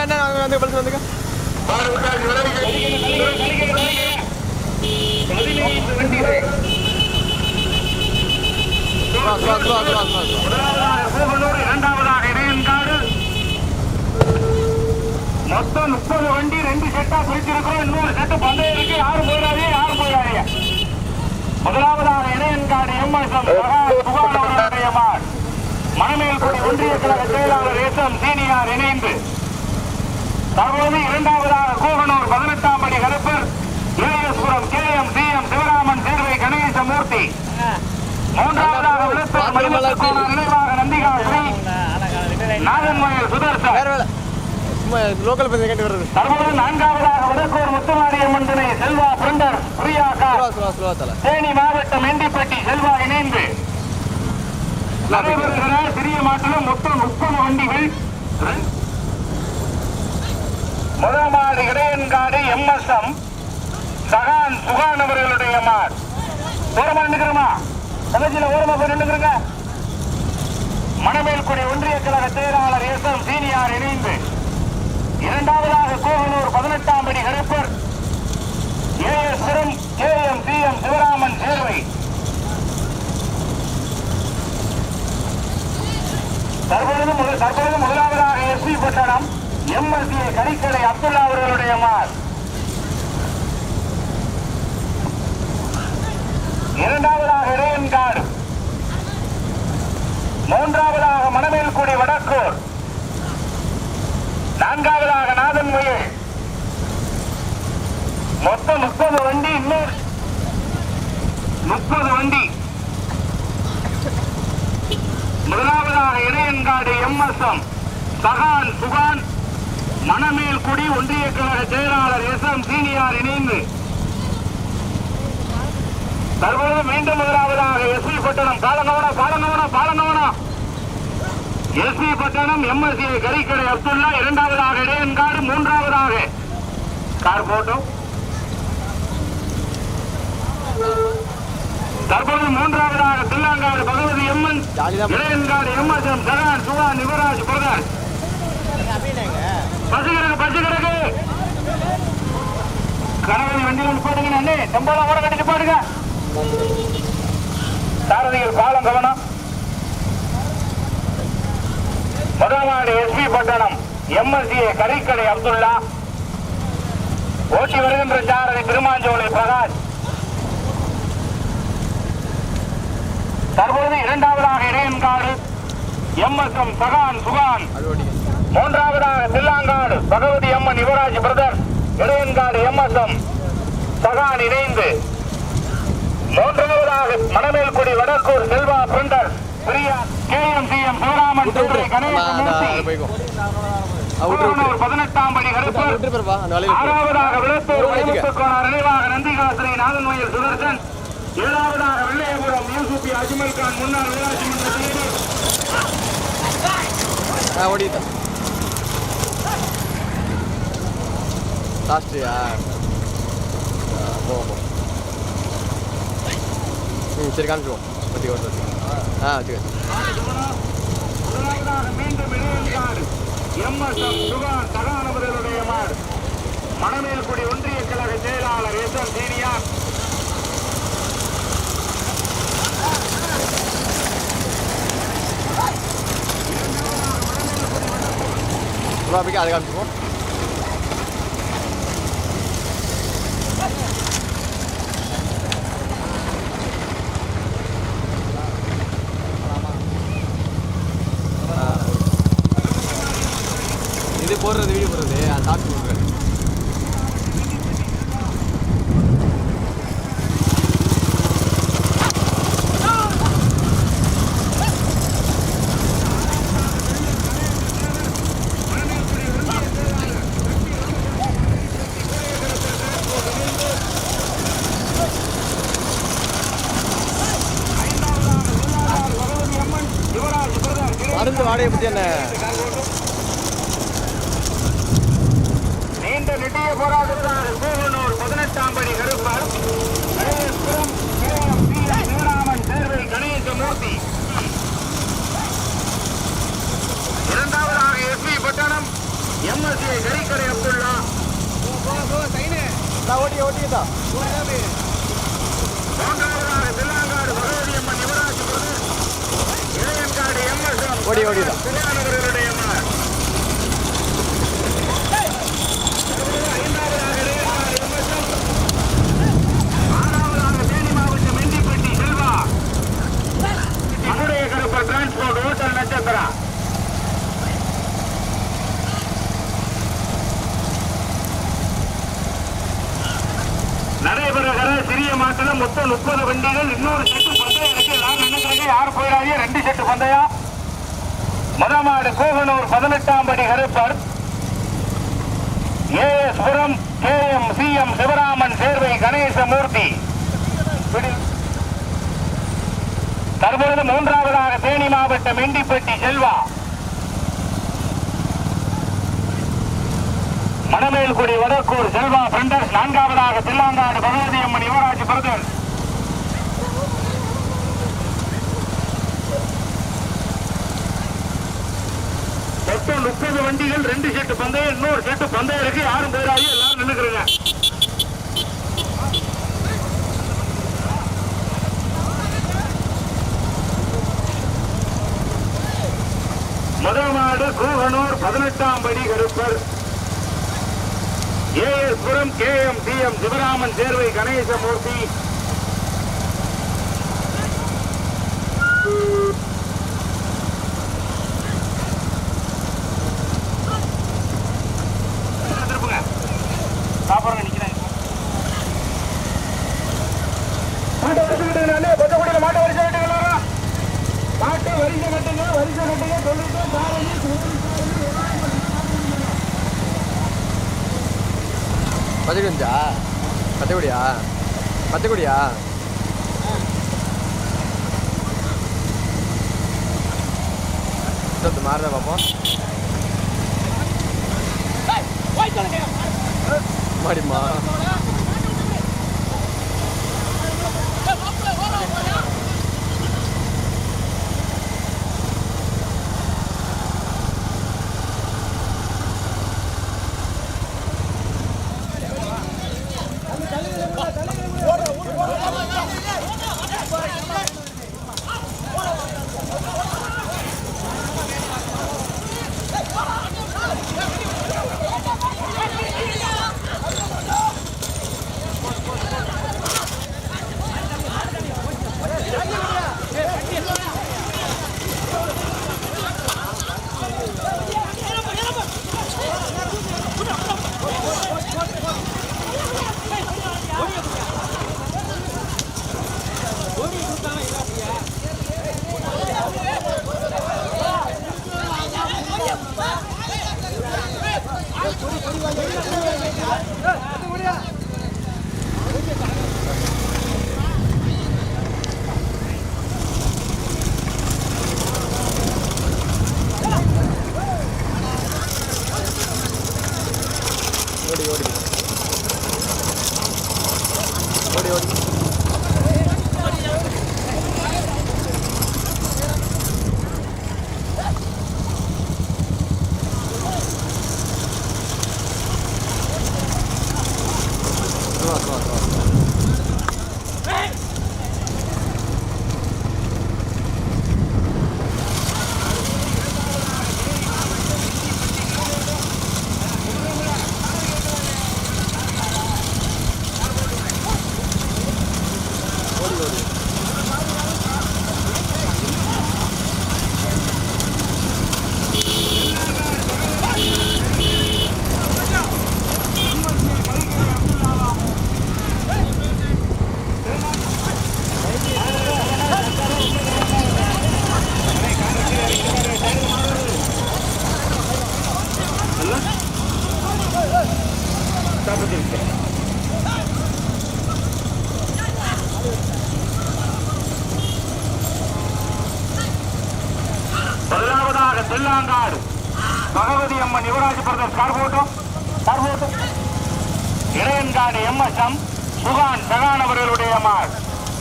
வந்துங்க அண்ணா வந்து வந்து பழுத்து வந்துங்க இரண்டாவதாக இடையன்காடு மொத்தம் முப்பது வண்டி ரெண்டு செட்டா பிரிச்சிருக்கிறோம் இன்னொரு செட்டு பந்தயம் இருக்கு யாரும் போயிடாதே யாரும் போயிடாதே முதலாவதாக இடையன்காடு எம்எஸ்எம் புகாரவர்களுடைய மாட் மணமேல்குடி ஒன்றிய கழக செயலாளர் எஸ் எம் சீனியார் இணைந்து தற்போது இரண்டாவதாக கூகனூர் பதினெட்டாம் படி Karuppar A S Puram K M C M Sivaraman Servai Ganesamoorthy. மூன்றாவதாக விழுத்தூர் மணிமுத்துக்கோணம் நினைவாக நந்திகாஸ்ரீ நாகன்மயில் சுதர்சன். லோக்கல் பற்றி கேட்டு வர்றது தற்போது நான்காவதாக வடக்கூர் முத்துமாரியம்மன் துணை செல்வா பிரண்டர் தலை. தேனி மாவட்டம் எண்டிப்பட்டி செல்வா இணைந்து. நடைபெறுகிற சிறிய மாட்டிலும் மொத்தம் முப்பது வண்டிகள். முதல் மாடு இடையன்காடு எம்எஸ்எம் சகான் சுகான் அவர்களுடைய மாடு. ஓரமா நின்றுக்கிறோமா தங்கச்சியில ஓரமா போய் நின்றுக்கிறங்க மணமேல்குடி ஒன்றிய கழக செயலாளர் எஸ் எம் சீனியார் இணைந்து இரண்டாவதாக கோகனூர் பதினெட்டாம் படி Karuppar A S Puram K M C M Sivaraman Servai. தற்பொழுது முதல் தற்பொழுது முதலாவதாக எஸ்பி பட்டணம் எம்எஸ்ஏ கறிக்கடை அப்துல்லா அவர்களுடைய மார். இரண்டாவதாக இடையன்காடு மூன்றாவதாக மணமேல்குடி வடக்கூர். நான்காவதாக நாதன் முயல். மொத்தம் முப்பது வண்டி இன்னொரு முப்பது வண்டி. முதலாவதாக இணையன்காடு எம்எஸ்எம். சகான் சுகான் மணமேல்குடி ஒன்றிய கழக செயலாளர் எஸ் எம் சீனியார் இணைந்து. தற்போது மீண்டும் முதலாவதாக எஸ்பி பட்டணம். பாலங்கவனா பாலங்கவனா பாலங்கவனா S P Pattanam MSC Karikkadai Abdullah இரண்டாவதாக இடையன்காடு மூன்றாவதாக. கார் போட்டோம் தற்போது மூன்றாவதாக தில்லாங்காடு பகவதி எம்என் ஜாலிதான் இளையன்காடு எம்எஸ்எம் சகான் சுகான் யுவராஜ் பிரதான் பசு கிடக்கு பசு கிடக்கு. கணவன் வண்டியில் வந்து போடுங்க அண்ணே டெம்போலாம் கூட கட்டிட்டு போடுங்க சாரதிகள் பாலம் கவனம். முதலாவது எஸ்பி பட்டணம் எம்எஸ்சி கறிக்கடை அப்துல்லா. ஓட்டி வருகின்ற சாரதி திருமாஞ்சோலை பிரகாஷ். தற்பொழுது இரண்டாவதாக இடையன்காடு எம்எஸ்எம் சகான் சுகான். அது மூன்றாவதாக தில்லாங்காடு பகவதி அம்மன் யுவராஜ் பிரதர் இடையன்காடு எம்எஸ்எம் சகான் இணைந்து. மூன்றாவதாக மணமேல்குடி வடக்கூர் செல்வா பிரிண்டர் பிரியா பதினெட்டாம் படி ஆறாவதாக. மணிமுத்துக்கோணம் நினைவாக நந்திகாசிரி நாதன்மயில் சுதர்சன். ஏழாவதாக வெள்ளையபுரம் யூசுபி அஜ்மல் கான் முன்னாள் ஊராட்சி மன்ற தலைவர். லாஸ்ட்ரியா போவோம் போவோம் ம் சரி காமிச்சிருவோம் பற்றி ஓட்டு ஆ வச்சுக்க முதலாவதாக மீண்டும் இளையன்காடு எம்எஸ்எம் சுகான் சகானவர்களுடைய மாடு மணமேல்குடி ஒன்றிய கழக செயலாளர் எஸ் எம் சீனியார் அப்படியே அதை காமிச்சிருவோம் போடுறது வீடியோ போடுறது அது சாப்பிட்டு கொடுக்குறேன் யுவராஜ் பிரதர் மருந்து வாடகை பற்றி என்ன நீண்ட நெடிய போராட்டத்தார் கூவனூர் பதினெட்டாம் படி Karuppar A S Puram KM C M Sivaraman Servai Ganesamoorthy இரண்டாவதாக எஸ்பி பட்டணம் எம் ஓசியை கறிக்கடை அப்துல்லா நான் ஓட்டி ஓட்டிக்கிட்டா மூன்றாவதாக தில்லாங்காடு பகவதி அம்மன் யுவராஜ் பிரதேஷ் இளையன்காடு எம் எஸ் ஓடி ஓடிதான் திருவானவர்களுடைய மகன் ஐந்தாவதாக இளையன்காடு எம் எஸ் ஆறாவதாக தேனி மாவட்டம் மெண்டிப்பட்டி செல்வா மதுரை கருப்பர் டிரான்ஸ்போர்ட் ஓட்டல் நட்சத்திரா நடைபெறுகிற சிறிய மாட்டுல மொத்தம் முப்பது வண்டிகள் இன்னொரு செட்டு பந்தயம் இருக்கு எல்லாரும் நினைக்கிறீங்க யாரும் போயிடாதீங்க ரெண்டு செட்டு பந்தயம் முதமாடு பதினெட்டாம் படி Karuppar. S Puram K M C M Sivaraman Servai Ganesamoorthy. தற்பொழுது மூன்றாவதாக தேனி மாவட்டம் இண்டிப்பட்டி செல்வா. மணமேல்குடி வடக்கூர் செல்வா பிரண்டர்ஸ் நான்காவதாக தில்லாங்காடு பகவதி அம்மன் யுவராஜ் பிரதர்ஸ் மொத்தம் முப்பது வண்டிகள் ரெண்டு செட்டு பந்தயம் இன்னொரு செட்டு பந்தயம் இருக்கு யாரும் போயிடாது எல்லாரும் நின்னுக்கிறீங்க முதல் மாடு கூகனூர் பதினெட்டாம் படி Karuppar. AS Puram K M C M Sivaraman Servai Ganesamoorthy. பச்சைக்குடியா பச்சைக்குடியா சொத்து மாறுத பார்ப்போம் மாடிமா அடுத்த வெள்ளாங்காடு பகவதி அம்மன் யுவராஜ் பிரதர் கார் போட்டோம் கார் போட்டோம் இடையன்காடு எம் சுகான் சகான் அவர்களுடைய மாள்.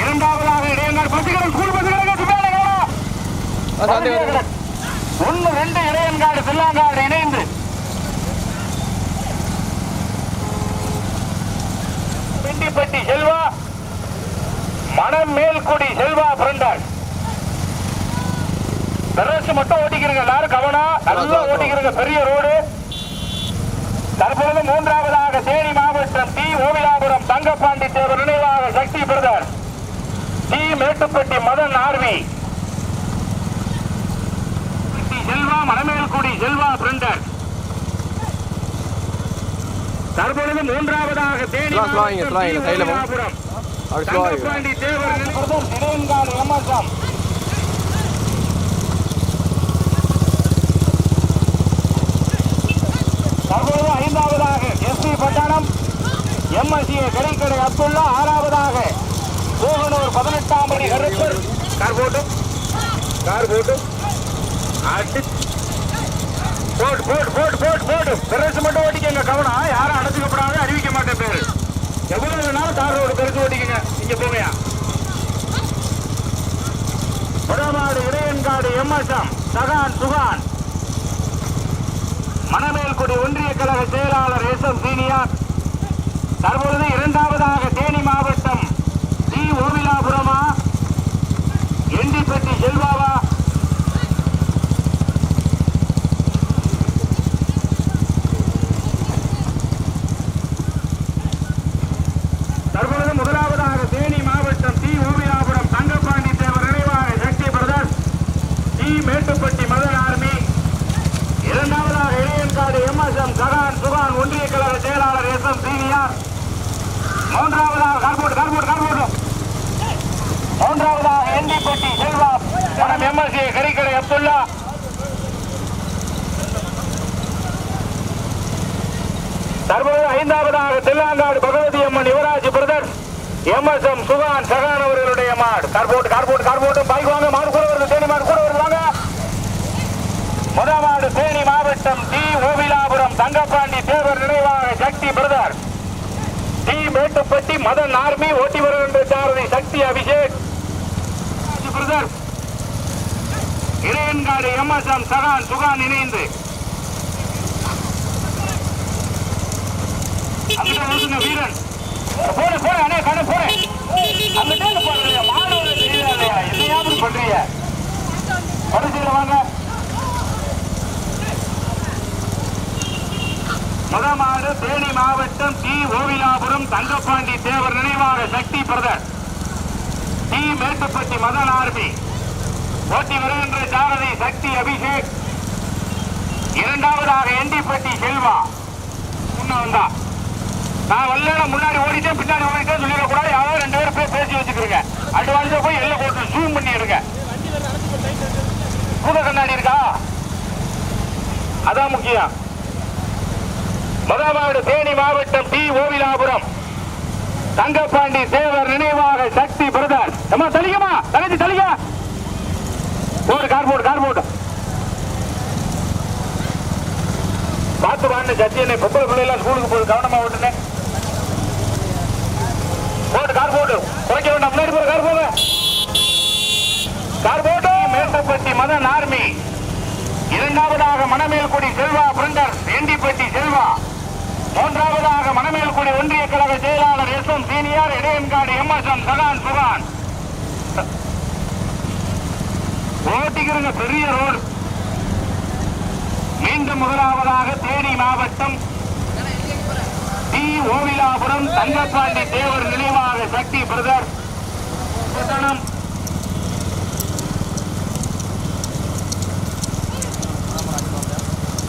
இரண்டாவதாக இடையன்காடு பசுகிறன் ஸ்கூல் பசுகிறன் ஒன்று ரெண்டு இடையன்காடு வெள்ளாங்காடு இணைந்து. பிண்டிப்பட்டி செல்வா மணம் மேல்குடி செல்வா பிறந்தாள். பெரசு மட்டும் ஓட்டிக்கிறீங்க. எல்லாரும் கவனம். நல்லா ஓட்டிக்கிறீங்க. பெரிய ரோடு. தற்பொழுது மூன்றாவதாக தேனி மாவட்டம் டி. ஓவிலாபுரம் தங்கப்பாண்டி தேவர் நினைவாக Sakthi brother T. Mettupatti Madan RV. Selva Manamelkudi Selva printer. தற்பொழுது மூன்றாவதாக தேனி ஸ்லோ, ஸ்லோ ஆகிங்க, ஸ்லோ ஆகிங்க, சைடுல போ. ஓவிலாபுரம் அப்படி ஸ்லோ ஆகிங்க தங்கப்பாண்டி தேவர் நினைவாக திடீர்காடு எம்எஸ்எம் தற்பொழுது ஐந்தாவதாக எஸ்பி பட்டணம் எம்எஸ்ஏ கடைக்கடை அப்துல்லா ஆறாவதாக. கோகனூர் பதினெட்டாம் படி கருப்பர். கார் கார் அடி. போட்டு போட்டு போட்டு போட்டு போட்டு பெருசு மட்டும் ஓட்டிக்கங்க கவனம். யாரும் அடைச்சிக்கப்படாது அறிவிக்க மாட்டேன் எவ்வளவு வேணாலும் கார் ரோடு பெருசு ஓட்டிக்கங்க. இங்க இடையன்காடு எம்எஸ்எம் சகான் சுகான். மணமேல்குடி ஒன்றிய கழக செயலாளர் எஸ் எம் சீனியார். தற்பொழுது இரண்டாவதாக தேனி மாவட்டம் டி ஓவிலாபுரமா எண்டிப்பட்டி செல்வாவா? தற்பொழுது முதலாவதாக தேனி மாவட்டம் டி ஓவிலாபுரம் தங்கப்பாண்டி தேவர் நினைவாக Sakthi brothers T Mettupatti Madan army. இரண்டாவதாக இளையன்காடு எம்எஸ்எம் சகான் சுகான் ஒன்றிய கழக செயலாளர் எஸ். எம். சீனியார். மூன்றாவதாக கார்போர்டு கார்போர்டு கார்போர்டு. மூன்றாவதாக எண்டிப்பட்டி செல்வா. படம் எம்எஸ்ஏ கறிக்கடை அப்துல்லா. தற்போது ஐந்தாவதாக தெல்லாங்காடு பகவதி அம்மன் யுவராஜ் பிரதர். எம்எஸ்எம் சுகான் சகான் அவர்களுடைய மாடு. Cardboard cardboard cardboard. பைக் வாங்க மாடு கூட வருது தேனி மாடு கூட வருது வாங்க. முதலாவது தேனி மாவட்டம் டி ஓவிலாபுரம் தங்கப்பாண்டி தேவர் நினைவாக Sakthi brother. T Mettupatti Madan army ஓட்டி வருகின்ற சாரதி சக்தி அபிஷேக். பிரதர். இளையன்காடு எம்எஸ்எம் சகான் சுகான் இணைந்து. அங்கிட்ட வீரன். போடு போடு அண்ணே கடை போடு. அங்கிட்டே போடுறீங்க மாடு ஒண்ணு தெரியல இல்லையா? என்னையாவது பண்றீங்க பரிசீல வாங்க. முதமாடு தேனி மாவட்டம் டி. ஓவிலாபுரம் தங்கப்பாண்டி தேவர் நினைவாக Sakthi brother. T. Mettupatti Madan army. ஓட்டி வருகின்ற சாரதி சக்தி அபிஷேக். இரண்டாவதாக எண்டிப்பட்டி செல்வா. முன்ன வந்தா நான் வல்ல முன்னாடி ஓடிட்டேன் பின்னாடி ஓடிட்டேன் சொல்லிடக்கூடாது யாரோ ரெண்டு பேரும் போய் பேசி வச்சுக்கிறீங்க அட்வான்ஸா போய் எல்லாம் போட்டு ஜூம் பண்ணி எடுங்க பூத கண்ணாடி இருக்கா? அதான் முக்கியம். முதலாவது தேனி மாவட்டம் டி. ஓவிலாபுரம். தங்கப்பாண்டி தேவர் நினைவாக சக்தி பிரதர். அம்மா தலிகமா தங்கச்சி தலிகா போடு கார் போடு கார் போடு. பார்த்து வாங்க சத்தியனை பொம்பளை பிள்ளைலாம் ஸ்கூலுக்கு போகுது கவனமா ஓட்டுனே போட்டு கார் போட்டு குறைக்க வேண்டாம் முன்னாடி போற கார் போங்க கார் போட்டு மேட்டப்பட்டி மதன் ஆர்மி. இரண்டாவதாக மணமேல்குடி செல்வா பிரிண்டர் எண்டிப்பட்டி செல்வா. மூன்றாவதாக ஒன்றிய கழக செயலாளர் S M senior Ilaiyankadu MSM Sahan Suhan. ஓட்டிக்கிறங்க பெரிய ரோடு. மீண்டும் முதலாவதாக தேனி மாவட்டம் டி. ஓவிலாபுரம் தங்கப்பாண்டி தேவர் நினைவாக சக்தி பிரதர் பட்டணம்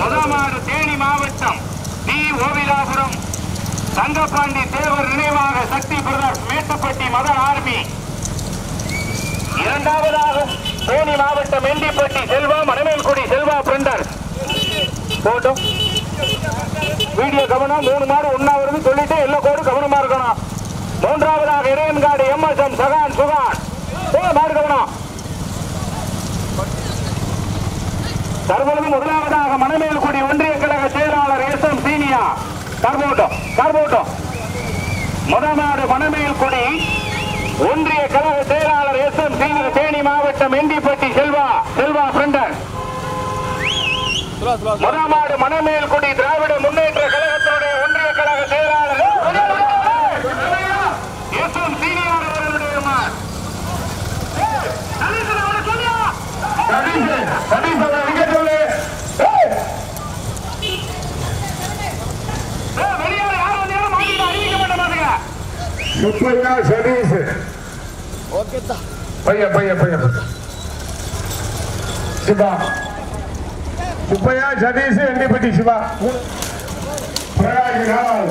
முதமாடு தேனி மாவட்டம் டி. ஓவிலாபுரம். தங்கப்பாண்டி தேவர் நினைவாக Sakthi brother Mettupatti mother army. இரண்டாவதாக தேனி மாவட்டம் எண்டிப்பட்டி செல்வா மணமேல்குடி செல்வா பிரிண்டர் போட்டும். வீடியோ கவனம் மூணு மாடு ஒன்னா வருது சொல்லிட்டு எல்லா கோடு கவனமா இருக்கணும். மூன்றாவதாக இறையன்காடு எம்எஸ்எம் சகான் சுகான். மாடு கவனம். தற்பொழுது முதலாவதாக மணமேல்குடி ஒன்றிய கழக செயலாளர் எஸ் எம் சீனியா கார்போட்டம் கார்போட்டம் முதலாவது மணமேல்குடி ஒன்றிய கழக செயலாளர் எஸ் எம் சீனியா தேனி மாவட்டம் எண்டிப்பட்டி செல்வா செல்வா ஸ்லோ ஸ்லோ முதலாமாடு மணமேல்குடி திராவிட முன்னேற்ற கழகத்தினுடைய ஒன்றிய கழக செயலாளர் சதீஷ் சதீஷ் அதை அடிக்க சொல்லு ஏய். ஏய், வெளியால யார் வந்தாலும் மாட்டிட்டு அறிவிக்க மாட்ட மாட்டுங்க சதீஷ். ஓகே தான் பையன் பையன் பையன். சிவா. சுப்பையா சதீஷ் எண்ணிப்பட்டி சிவா. பிரகாஷ் நாள்